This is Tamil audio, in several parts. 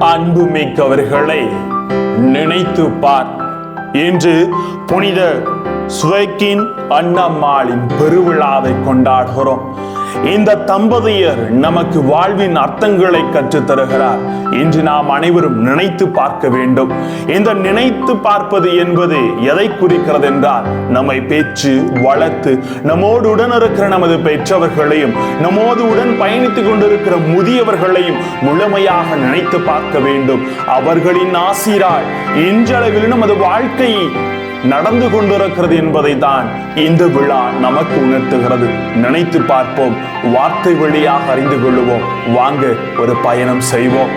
அன்பு மிக்கவர்களை நினைத்து பார். என்று புனித சுவைக்கின் அண்ணம்மாளின் பெருவிழாவை கொண்டாடுகிறோம். இந்த தம்பதியர் நமக்கு வாழ்வின் அர்த்தங்களை கற்றுத் தருகிறார் இன்று நாம் அனைவரும் நினைத்து பார்க்க வேண்டும். இந்த நினைத்து பார்ப்பது என்பது எதை குறிக்கிறது என்றால் நம்மை பேச்சு வளர்த்து நம்மோடு உடன் இருக்கிற நமது பெற்றவர்களையும் நம்மோடு உடன் பயணித்துக் கொண்டிருக்கிற முதியவர்களையும் முழுமையாக நினைத்து பார்க்க வேண்டும். அவர்களின் ஆசிரால் இன்றளவில் நமது வாழ்க்கையை நடந்து கொண்டிருக்கிறது என்பதை தான் இந்த விழா நமக்கு உணர்த்துகிறது. நினைத்து பார்ப்போம். வார்த்தை வழியாக அறிந்து கொள்ளுவோம். வாங்க ஒரு பயணம் செய்வோம்.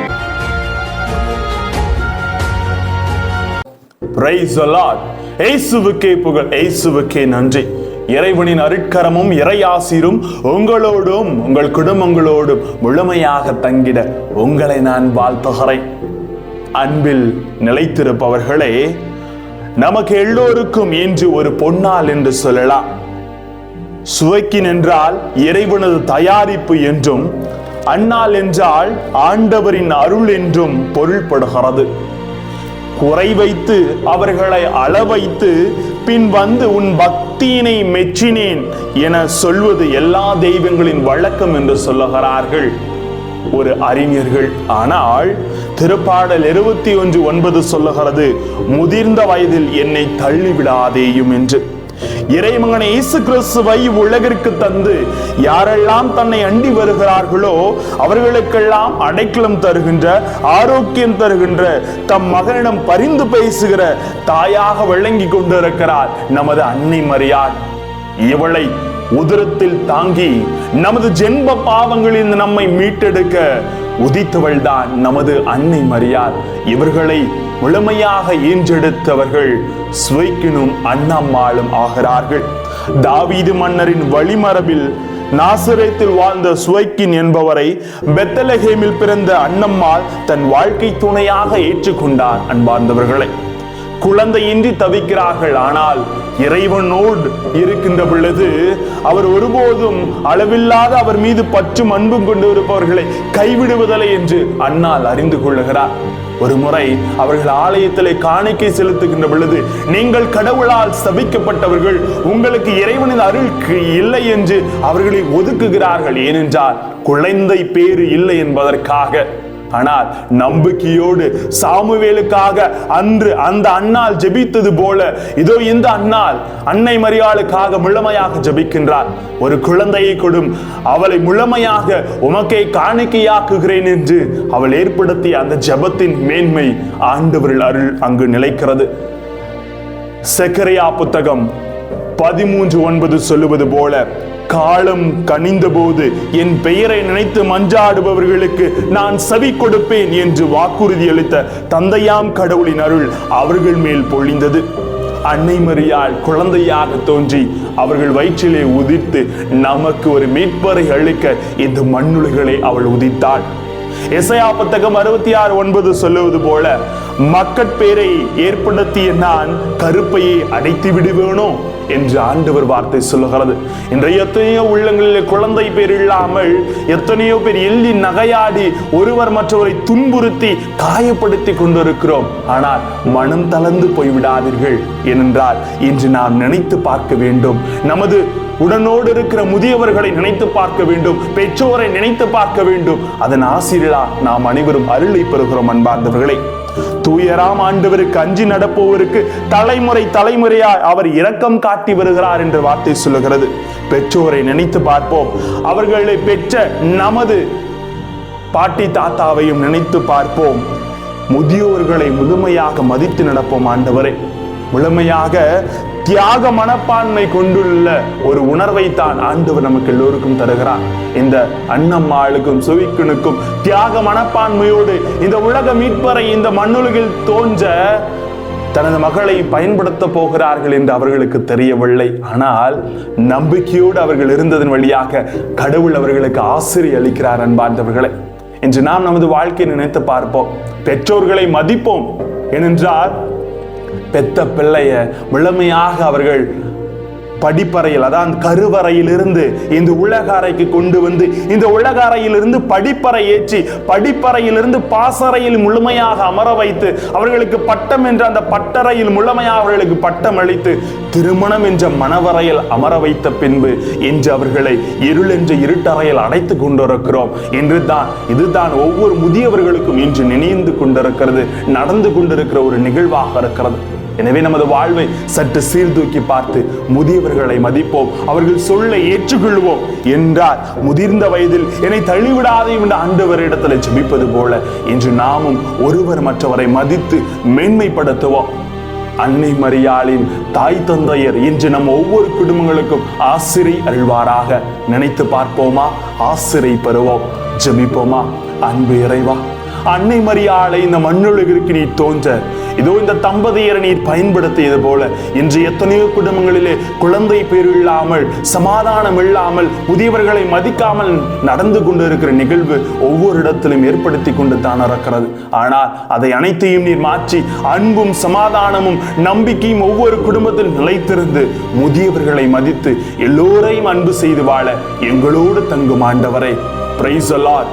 Praise புகழ். இயேசுவுக்கே நன்றி. இறைவனின் அருட்கரமும் இறையாசிரும் உங்களோடும் உங்கள் குடும்பங்களோடும் முழுமையாக தங்கிட உங்களை நான் வாழ்த்துகிறேன். அன்பில் நிலைத்திருப்பவர்களே நமக்கு எல்லோருக்கும் இன்று ஒரு பொன்னால் என்று சொல்லலாம். சுவைக்கின் என்றால் இறைவனது தயாரிப்பு என்றும் அண்ணால் என்றால் ஆண்டவரின் அருள் என்றும் பொருள்படுகிறது. குறை வைத்து அவர்களை அளவைத்து பின் வந்து உன் பக்தியினை மெச்சினேன் என சொல்வது எல்லா தெய்வங்களின் வழக்கம் என்று சொல்லுகிறார்கள். ஒரு அறிஞர்கள் ஆனால் திருப்பாடல் இருபத்தி ஒன்று ஒன்பது சொல்லுகிறது முதிர்ந்த வயதில் என்னை தள்ளிவிடாதேயும் என்று. இறைமகன் இயேசு கிறிஸ்துவை உலகிற்கு தந்து யாரெல்லாம் தன்னை அண்டி வருகிறார்களோ அவர்களுக்கெல்லாம் அடைக்கலம் தருகின்ற ஆரோக்கியம் தருகின்ற தம் மகனிடம் பரிந்து பேசுகிற தாயாக விளங்கி கொண்டிருக்கிறார் நமது அன்னை மரியாள். இவளை உதரத்தில் தாங்கி நமது ஜென்ம பாவங்களில் நம்மை மீட்டெடுக்க உதித்தவள் தான் நமது அன்னை மரியார் இவர்களை முழுமையாக ஈன்றெடுத்தவர்கள் சுவைக்கினும் அண்ணம்மாளும் ஆகிறார்கள். தாவீது மன்னரின் வழிமரபில் நாசரேத்தில் வாழ்ந்த சுவைக்கின் என்பவரை பெத்தலஹேமில் பிறந்த அண்ணம்மாள் தன் வாழ்க்கை துணையாக ஏற்றுக்கொண்டார் அன்பார்ந்தவர்களை. குழந்தையின்றி தவிக்கிறார்கள். ஆனால் இறைவனோடு இருக்கின்ற பொழுது அவர் ஒருபோதும் அளவில்லாத அவர் மீது பற்றும் அன்பும் கொண்டு இருப்பவர்களை கைவிடுவதில்லை என்று அண்ணால் அறிந்து கொள்ளுகிறார். ஒரு முறை அவர்கள் ஆலயத்திலே காணிக்கை செலுத்துகின்ற பொழுது நீங்கள் கடவுளால் சபிக்கப்பட்டவர்கள் உங்களுக்கு இறைவனின் அருள் இல்லை என்று அவர்களை ஒதுக்குகிறார்கள். ஏனென்றால் குழந்தை பேறு இல்லை என்பதற்காக ஆனால் நம்பிக்கையோடு சாமுவேலுக்காக அன்று அந்த அண்ணால் ஜெபித்தது போல இதோ இந்த அண்ணால் அன்னை மரியாளுக்காக முழுமையாக ஜெபிக்கின்றார். ஒரு குழந்தையை கொடும் அவளை முழுமையாக உமக்கை காணிக்கையாக்குகிறேன் என்று அவள் ஏற்படுத்திய அந்த ஜெபத்தின் மேன்மை ஆண்டவரில் அருள் அங்கு நிலைக்கிறது. செக்கரையா புத்தகம் பதிமூன்று ஒன்பது சொல்லுவது போல காலம் கனிந்தபோது என் பெயரை நினைத்து மஞ்சாடுபவர்களுக்கு நான் செவி கொடுப்பேன் என்று வாக்குறுதி அளித்த தந்தையாம் கடவுளின் அருள் அவர்கள் மேல் பொழிந்தது. அன்னை மரியாள் குழந்தையாக தோன்றி அவர்கள் வயிற்றிலே உதிர்த்து நமக்கு ஒரு மீட்பரை அளிக்க இந்த மண்ணுலகளை அவள் உதித்தாள். எசையா புத்தகம் அறுபத்தி ஆறு ஒன்பது சொல்லுவது போல மக்கட்பேரை ஏற்படுத்திய நான் கருப்பையை அடைத்து விடுவேனோ? என்று ஆண்டவர் வார்த்தை சொல்லுகிறது. இன்றைய எத்தனையோ உள்ளங்களில் குழந்தை பேர் இல்லாமல் எத்தனையோ பேர் எள்ளி நகையாடி ஒருவர் மற்றவரை துன்புறுத்தி காயப்படுத்தி கொண்டிருக்கிறோம். ஆனால் மனம் தளர்ந்து போய்விடாதீர்கள் ஏனென்றால் இன்று நாம் நினைத்து பார்க்க வேண்டும். நமது உடனோடு இருக்கிற முதியவர்களை நினைத்து பார்க்க வேண்டும். பெற்றோரை நினைத்து பார்க்க வேண்டும். அதன் ஆசிரியரா நாம் அனைவரும் அருளை பெறுகிறோம் அன்பார்ந்தவர்களே. தூயராம் ஆண்டவருக்கு அஞ்சி நடப்பவருக்கு தலைமுறை தலைமுறையாய் அவர் இரக்கம் காட்டி வருகிறார் என்று வார்த்தை சொல்லுகிறது. பெற்றோரை நினைத்து பார்ப்போம். அவர்களை பெற்ற நமது பாட்டி தாத்தாவையும் நினைத்து பார்ப்போம். முதியோர்களை முழுமையாக மதித்து நடப்போம் ஆண்டவரே. முழுமையாக தியாக மனப்பான்மை கொண்டுள்ள ஒரு உணர்வை தான் ஆண்டவர் நமக்கு எல்லோருக்கும் தருகிறார். இந்த அன்னம்மாளுக்கும் சுவிக்கனுக்கும் தியாக மனப்பான்மையோடு இந்த உலக மீட்பரை இந்த மண்ணுலகில் தோன்ற தனது மகளை பயன்படுத்த போகிறார்கள் என்று அவர்களுக்கு தெரியவில்லை. ஆனால் நம்பிக்கையோடு அவர்கள் இருந்ததன் வழியாக கடவுள் அவர்களுக்கு ஆசிரிய அளிக்கிறார் அன்பார்ந்தவர்களை. இன்று நாம் நமது வாழ்க்கையை நினைத்து பார்ப்போம். பெற்றோர்களை மதிப்போம். ஏனென்றால் பெத்த பிள்ளைய முழுமையாக அவர்கள் படிப்பறையில் அதான் கருவறையிலிருந்து இந்த உலக அறைக்கு கொண்டு வந்து இந்த உலக அறையிலிருந்து படிப்பறை ஏற்றி படிப்பறையிலிருந்து பாசறையில் முழுமையாக அமர வைத்து அவர்களுக்கு பட்டம் என்ற அந்த பட்டறையில் முழுமையாக அவர்களுக்கு பட்டம் அளித்து திருமணம் என்ற மணவறையில் அமர வைத்த பின்பு இன்று அவர்களை இருள் என்ற இருட்டறையில் அடைத்து கொண்டிருக்கிறோம். என்று தான் இதுதான் ஒவ்வொரு முதியவர்களுக்கும் இன்று நினைந்து கொண்டிருக்கிறது நடந்து கொண்டிருக்கிற ஒரு நிகழ்வாக இருக்கிறது. எனவே நமது வாழ்வை சற்று சீர்தூக்கி பார்த்து முதியவர்களை மதிப்போம். அவர்கள் சொல்லை ஏற்றுக்கொள்வோம். என்றார். முதிர்ந்த வயதில் என்னை தள்ளிவிடாதே என்ற ஆண்டவரிடத்தில் ஜெபிப்பது போல இன்று நாமும் ஒருவர் மற்றவரை மதித்து மேன்மைப்படுத்துவோம். அன்னை மரியாளின் தாய் தந்தையர் இன்று நம் ஒவ்வொரு குடும்பங்களுக்கும் ஆசிரியை அருள்வாராக. நினைத்து பார்ப்போமா? ஆசிரியை பெறுவோம். ஜெபிப்போமா? அன்பு இறைவா அன்னை மரியாளை இந்த மண்ணுலகிற்கு நீ தோன்ற. இதோ இந்த தம்பதியரை நீர் பயன்படுத்தியது போல இன்று எத்தனையோ குடும்பங்களிலே குழந்தை பேர் இல்லாமல் சமாதானம் இல்லாமல் முதியவர்களை மதிக்காமல் நடந்து கொண்டிருக்கிற நிகழ்வு ஒவ்வொரு இடத்திலும் ஏற்படுத்தி கொண்டு தான் இருக்கிறது ஆனால் அதை அனைத்தையும் நீர் மாற்றி அன்பும் சமாதானமும் நம்பிக்கையும் ஒவ்வொரு குடும்பத்தில் நிலைத்திருந்து முதியவர்களை மதித்து எல்லோரையும் அன்பு செய்து வாழ எங்களோடு தங்கும் ஆண்டவரை. Price allot